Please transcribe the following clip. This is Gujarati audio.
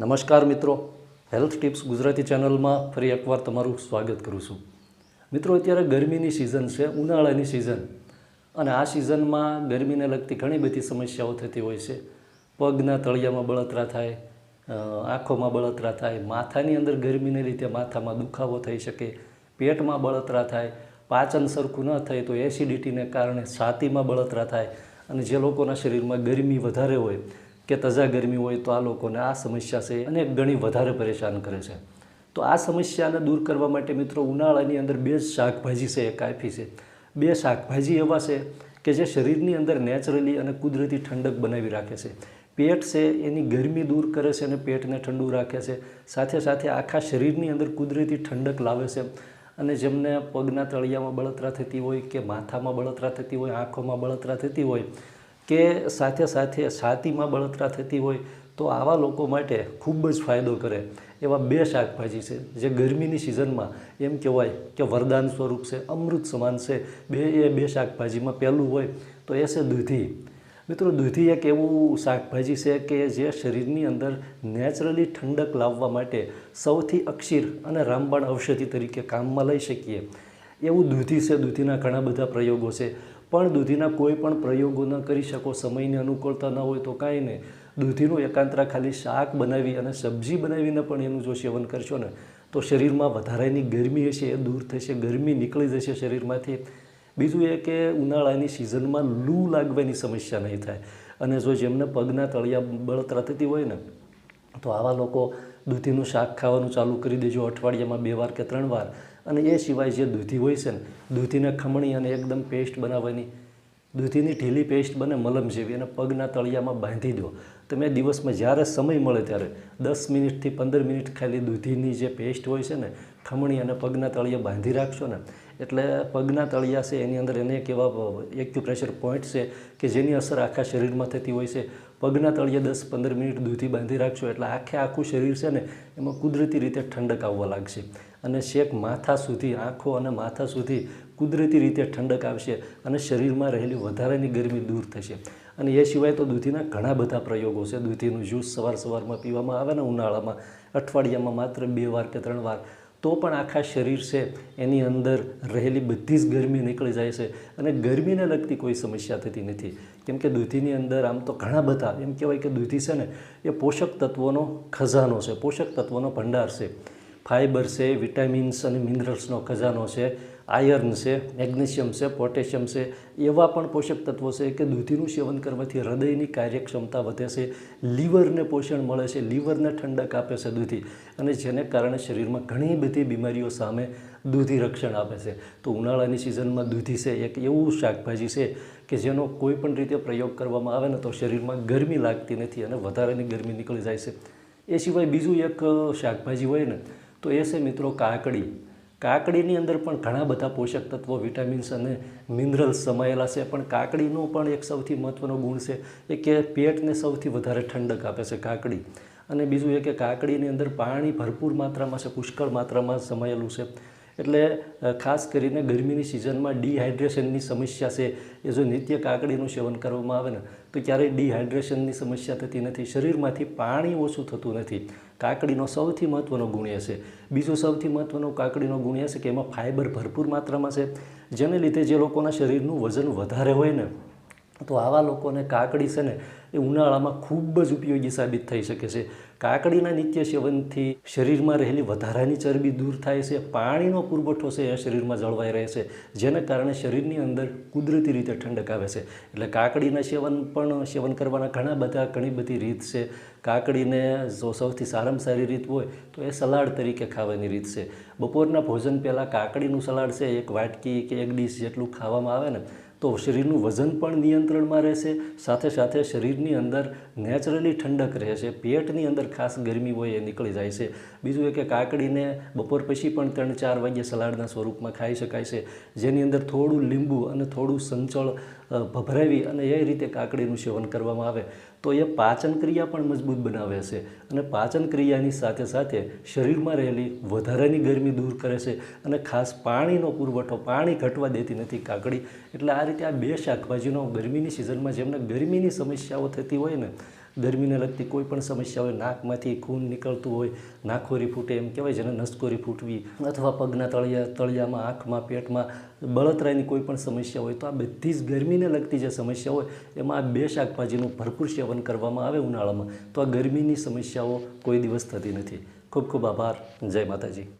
નમસ્કાર મિત્રો. હેલ્થ ટિપ્સ ગુજરાતી ચેનલમાં ફરી એકવાર તમારું સ્વાગત કરું છું. મિત્રો, અત્યારે ગરમીની સિઝન છે, ઉનાળાની સિઝન અને આ સિઝનમાં ગરમીને લગતી ઘણી બધી સમસ્યાઓ થતી હોય છે. પગના તળિયામાં બળતરા થાય આંખોમાં બળતરા થાય, માથાની અંદર ગરમીને લીધે માથામાં દુખાવો થઈ શકે, પેટમાં બળતરા થાય, પાચન સરખું ન થાય તો એસિડિટીને કારણે છાતીમાં બળતરા થાય. અને જે લોકોના શરીરમાં ગરમી વધારે હોય કે તજા ગરમી હોય તો આ લોકોને આ સમસ્યા છે અને ઘણી વધારે પરેશાન કરે છે. તો આ સમસ્યાને દૂર કરવા માટે મિત્રો ઉનાળાની અંદર બે શાકભાજી છે એ કાફી છે. બે શાકભાજી એવા છે કે જે શરીરની અંદર નેચરલી અને કુદરતી ઠંડક બનાવી રાખે છે. પેટ છે એની ગરમી દૂર કરે છે અને પેટને ઠંડુ રાખે છે. સાથે સાથે આખા શરીરની અંદર કુદરતી ઠંડક લાવે છે અને જેમને પગના તળિયામાં બળતરા થતી હોય કે માથામાં બળતરા થતી હોય, આંખોમાં બળતરા થતી હોય કે સાથે સાથે છાતીમાં બળતરા થતી હોય તો આવા લોકો માટે ખૂબ જ ફાયદો કરે. એવા બે શાકભાજી છે જે ગરમીની સિઝનમાં એમ કહેવાય કે વરદાન સ્વરૂપ છે, અમૃત સમાન છે. બે, એ બે શાકભાજીમાં પહેલું હોય તો એ છે દૂધી. મિત્રો, દૂધી એક એવું શાકભાજી છે કે જે શરીરની અંદર નેચરલી ઠંડક લાવવા માટે સૌથી અક્ષીર અને રામબાણ ઔષધિ તરીકે કામમાં લઈ શકીએ. એવું દૂધી છે, દૂધીના ઘણા બધા પ્રયોગો છે. પણ દૂધીના કોઈ પણ પ્રયોગો ન કરી શકો, સમયની અનુકૂળતા ન હોય તો કાંઈ નહીં. દૂધીનું એકાંતરા ખાલી શાક બનાવી અને સબ્જી બનાવીને પણ એનું જો સેવન કરશો ને, તો શરીરમાં વધારાની ગરમી હશે, એ દૂર થશે, ગરમી નીકળી જશે શરીરમાંથી. બીજું એ કે ઉનાળાની સિઝનમાં લૂ લાગવાની સમસ્યા નહીં થાય. અને જો જેમને પગના તળિયા બળતરા થતી હોય ને, તો આવા લોકો દૂધીનું શાક ખાવાનું ચાલુ કરી દેજો અઠવાડિયામાં બે વાર કે ત્રણ વાર. અને એ સિવાય જે દૂધી હોય છે ને, દૂધીને ખમણી અને એકદમ પેસ્ટ બનાવવાની, દૂધીની ઢીલી પેસ્ટ બને મલમ જેવી અને પગના તળિયામાં બાંધી દો. તમે દિવસમાં જ્યારે સમય મળે ત્યારે દસ મિનિટથી પંદર મિનિટ ખાલી દૂધીની જે પેસ્ટ હોય છે ને, ખમણી અને પગના તળિયે બાંધી રાખશો ને એટલે પગના તળિયા છે, એની અંદર એને એક એવા એક્યુપ્રેશર પોઈન્ટ છે કે જેની અસર આખા શરીરમાં થતી હોય છે. પગના તળિયે દસ પંદર મિનિટ દૂધી બાંધી રાખશો એટલે આખે આખું શરીર છે ને, એમાં કુદરતી રીતે ઠંડક આવવા લાગશે. અને શેક માથા સુધી, આંખો અને માથા સુધી કુદરતી રીતે ઠંડક આવશે અને શરીરમાં રહેલી વધારાની ગરમી દૂર થશે. અને એ સિવાય તો દૂધીના ઘણા બધા પ્રયોગો છે. દૂધીનું જ્યુસ સવાર સવારમાં પીવામાં આવે ને ઉનાળામાં. અઠવાડિયામાં માત્ર બે વાર કે ત્રણ વાર. તો પણ આખા શરીર છે, એની અંદર રહેલી બધી જ ગરમી નીકળી જાય છે અને ગરમીને લગતી કોઈ સમસ્યા થતી નથી. કેમ કે દૂધીની અંદર આમ તો ઘણા બધા, એમ કહેવાય કે દૂધી છે ને, એ પોષક તત્વોનો ખજાનો છે, પોષક તત્વોનો ભંડાર છે. ફાઇબર છે, વિટામિન્સ અને મિનરલ્સનો ખજાનો છે, આયર્ન છે, મેગ્નેશિયમ છે, પોટેશિયમ છે, એવા પણ પોષક તત્વો છે કે દૂધીનું સેવન કરવાથી હૃદયની કાર્યક્ષમતા વધે છે, લીવરને પોષણ મળે છે, લીવરને ઠંડક આપે છે દૂધી અને જેને કારણે શરીરમાં ઘણી બધી બીમારીઓ સામે દૂધી રક્ષણ આપે છે. તો ઉનાળાની સિઝનમાં દૂધી છે એક એવું શાકભાજી છે કે જેનો કોઈ પણ રીતે પ્રયોગ કરવામાં આવે ને તો શરીરમાં ગરમી લાગતી નથી અને વધારાની ગરમી નીકળી જાય છે. એ સિવાય બીજું એક શાકભાજી હોય ને તો એ છે મિત્રો કાકડી. કાકડીની અંદર પણ ઘણા બધા પોષક તત્વો, વિટામિન્સ અને મિનરલ્સ સમાયેલા છે, પણ કાકડીનો પણ એક સૌથી મહત્ત્વનો ગુણ છે એ કે પેટને સૌથી વધારે ઠંડક આપે છે કાકડી. અને બીજું એ કે કાકડીની અંદર પાણી ભરપૂર માત્રામાં છે, પુષ્કળ માત્રામાં સમાયેલું છે. એટલે ખાસ કરીને ગરમીની સિઝનમાં ડિહાઇડ્રેશનની સમસ્યા છે. એ જો નિત્ય કાકડીનું સેવન કરવામાં આવે ને, તો ક્યારેય ડિહાઇડ્રેશનની સમસ્યા થતી નથી. શરીરમાંથી પાણી ઓછું થતું નથી. કાકડીનો સૌથી મહત્ત્વનો ગુણ એ છે. બીજું સૌથી મહત્ત્વનો કાકડીનો ગુણ એ છે કે એમાં ફાઇબર ભરપૂર માત્રામાં છે. જેને લીધે જે લોકોના શરીરનું વજન વધારે હોય ને તો આવા લોકોને કાકડી છે ને, એ ઉનાળામાં ખૂબ જ ઉપયોગી સાબિત થઈ શકે છે. કાકડીના નિત્ય સેવનથી શરીરમાં રહેલી વધારાની ચરબી દૂર થાય છે, પાણીનો પુરવઠો છે એ શરીરમાં જળવાઈ રહે છે, જેને કારણે શરીરની અંદર કુદરતી રીતે ઠંડક આવે છે. એટલે કાકડીના સેવન પણ, સેવન કરવાના ઘણા બધા, ઘણી બધી રીત છે. કાકડીને જો સૌથી સારામાં સારી રીત હોય, તો એ સલાડ તરીકે ખાવાની રીત છે. બપોરના ભોજન પહેલાં કાકડીનું સલાડ છે, એક વાટકી કે એક ડીશ જેટલું ખાવામાં આવે ને તો શરીરનું વજન પણ નિયંત્રણમાં રહેશે, સાથે સાથે શરીરની અંદર નેચરલી ઠંડક રહેશે, પેટની અંદર ખાસ ગરમી હોય એ નીકળી જાય છે. બીજું એ કે કાકડીને બપોર પછી પણ ત્રણ ચાર વાગ્યે સલાડના સ્વરૂપમાં ખાઈ શકાય છે. જેની અંદર થોડું લીંબુ અને થોડું સંચળ ભભરાવી અને એ રીતે કાકડીનું સેવન કરવામાં આવે. તો એ પાચન ક્રિયા પણ મજબૂત બનાવે છે. અને પાચન ક્રિયાની સાથે સાથે શરીરમાં રહેલી વધારાની ગરમી દૂર કરે છે અને ખાસ પાણીનો પુરવઠો પાણી ઘટવા દેતી નથી કાકડી. એટલે આ રીતે આ બે શાકભાજીનો ગરમીની સિઝનમાં જેમને ગરમીની સમસ્યાઓ થતી હોય ને ગરમીને લગતી કોઈ પણ સમસ્યા હોય, નાકમાંથી ખૂન નીકળતું હોય, નાખોરી ફૂટે, એમ કહેવાય છે ને, નસકોરી ફૂટવી અથવા પગના તળિયા, તળિયામાં, આંખમાં, પેટમાં, બળતરાની કોઈ પણ સમસ્યા હોય, તો આ બધી જ ગરમીને લગતી જે સમસ્યા હોય, એમાં આ બે શાકભાજીનું ભરપૂર સેવન કરવામાં આવે ઉનાળામાં. તો આ ગરમીની સમસ્યાઓ કોઈ દિવસ થતી નથી. ખૂબ ખૂબ આભાર. જય માતાજી.